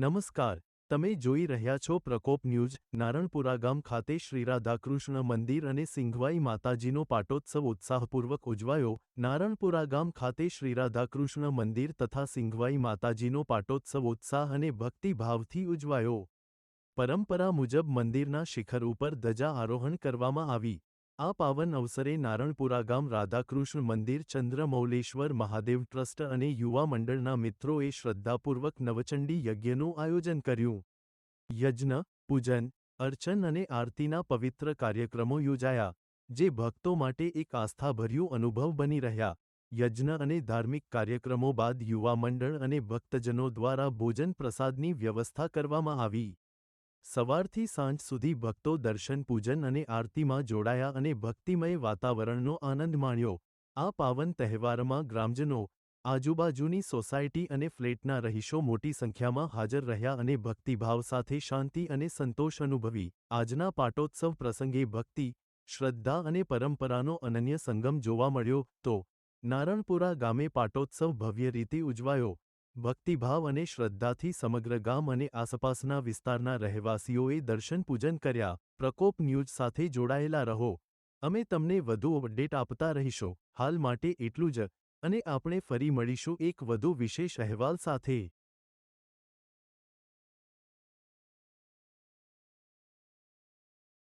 નમસ્કાર, તમે જોઈ રહ્યા છો પ્રકોપ ન્યૂઝ, નારણપુરા ગામ ખાતે શ્રી રાધાકૃષ્ણ મંદિર અને સિંઘવાઈ માતાજીનો પાટોત્સવ ઉત્સાહપૂર્વક ઉજવાયો. નારણપુરા ગામ ખાતે શ્રી રાધાકૃષ્ણ મંદિર તથા સિંઘવાઈ માતાજીનો પાટોત્સવ ઉત્સાહ અને ભક્તિભાવથી ઉજવાયો. પરંપરા મુજબ મંદિરના શિખર ઉપર ધજા આરોહણ કરવામાં આવી. આ પાવન અવસરે નારણપુરા ગામ રાધાકૃષ્ણ મંદિર, ચંદ્રમૌલેશ્વર મહાદેવ ટ્રસ્ટ અને યુવા મંડળના મિત્રોએ શ્રદ્ધાપૂર્વક નવચંડી યજ્ઞનું આયોજન કર્યું. યજ્ઞ, પૂજન, અર્ચન અને આરતીના પવિત્ર કાર્યક્રમો યોજાયા, જે ભક્તો માટે એક આસ્થાભર્યું અનુભવ બની રહ્યા. યજ્ઞ અને ધાર્મિક કાર્યક્રમો બાદ યુવા મંડળ અને ભક્તજનો દ્વારા ભોજન પ્રસાદની વ્યવસ્થા કરવામાં આવી. સવારથી સાંજ સુધી ભક્તો દર્શન, પૂજન અને આરતીમાં જોડાયા અને ભક્તિમય વાતાવરણનો આનંદ માણ્યો. આ પાવન તહેવારમાં ગ્રામજનો, આજુબાજુની સોસાયટી અને ફ્લેટના રહીશો મોટી સંખ્યામાં હાજર રહ્યા અને ભક્તિભાવ સાથે શાંતિ અને સંતોષ અનુભવી. આજના પાટોત્સવ પ્રસંગે ભક્તિ, શ્રદ્ધા અને પરંપરાનો અનન્ય સંગમ જોવા મળ્યો તો, નારણપુરા ગામે પાટોત્સવ ભવ્ય રીતે ઉજવાયો. ભક્તિભાવ અને શ્રદ્ધાથી સમગ્ર ગામ અને આસપાસના વિસ્તારના રહેવાસીઓએ દર્શન પૂજન કર્યા. પ્રકોપ ન્યૂઝ સાથે જોડાયેલા રહો. અમે તમને વધુ અપડેટ આપતા રહીશું. હાલ માટે એટલું જ અને આપણે ફરી મળીશું એક વધુ વિશેષ અહેવાલ સાથે.